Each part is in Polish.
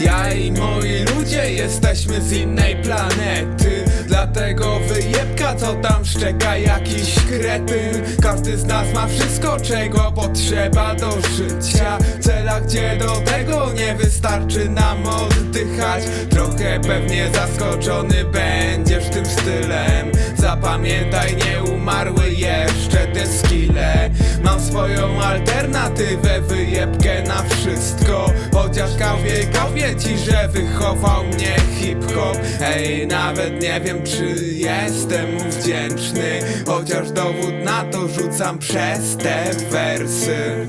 Ja i moi ludzie jesteśmy z innej planety. Dlatego wyjebka co tam szczeka jakiś kretyn. Każdy z nas ma wszystko czego potrzeba do życia. Cela gdzie do tego nie wystarczy nam oddychać. Trochę pewnie zaskoczony będziesz tym stylem. Zapamiętaj nie umarły jeszcze te skille. Mam swoją alternatywę wyjebkę na wszystko Chociaż kawie kawie ci, że wychował mnie hip-hop. Ej, nawet nie wiem czy jestem mu wdzięczny Chociaż dowód na to rzucam przez te wersy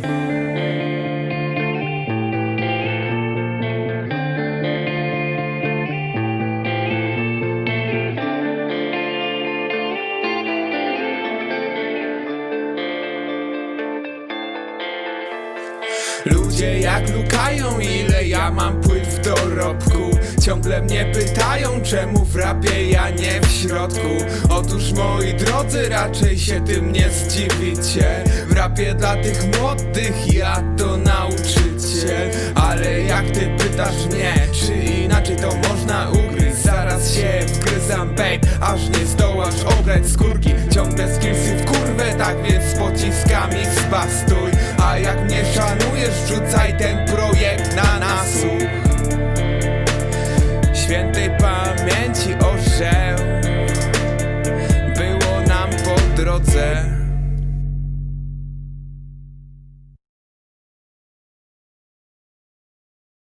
Ludzie jak lukają ile ja mam płyt w dorobku? Ciągle mnie pytają czemu w rapie ja nie w środku? Otóż moi drodzy raczej się tym nie zdziwicie. W rapie dla tych młodych ja to nauczyciel Ale jak ty pytasz mnie czy inaczej to można ugryźć? Zaraz się wgryzam babe aż nie zdołasz obrać skórki Ciągle skillsy w kurwę tak więc z pociskami spastuj. A jak mnie szanujesz wrzucaj ten projekt na nasłuch Świętej pamięci orzeł Było nam po drodze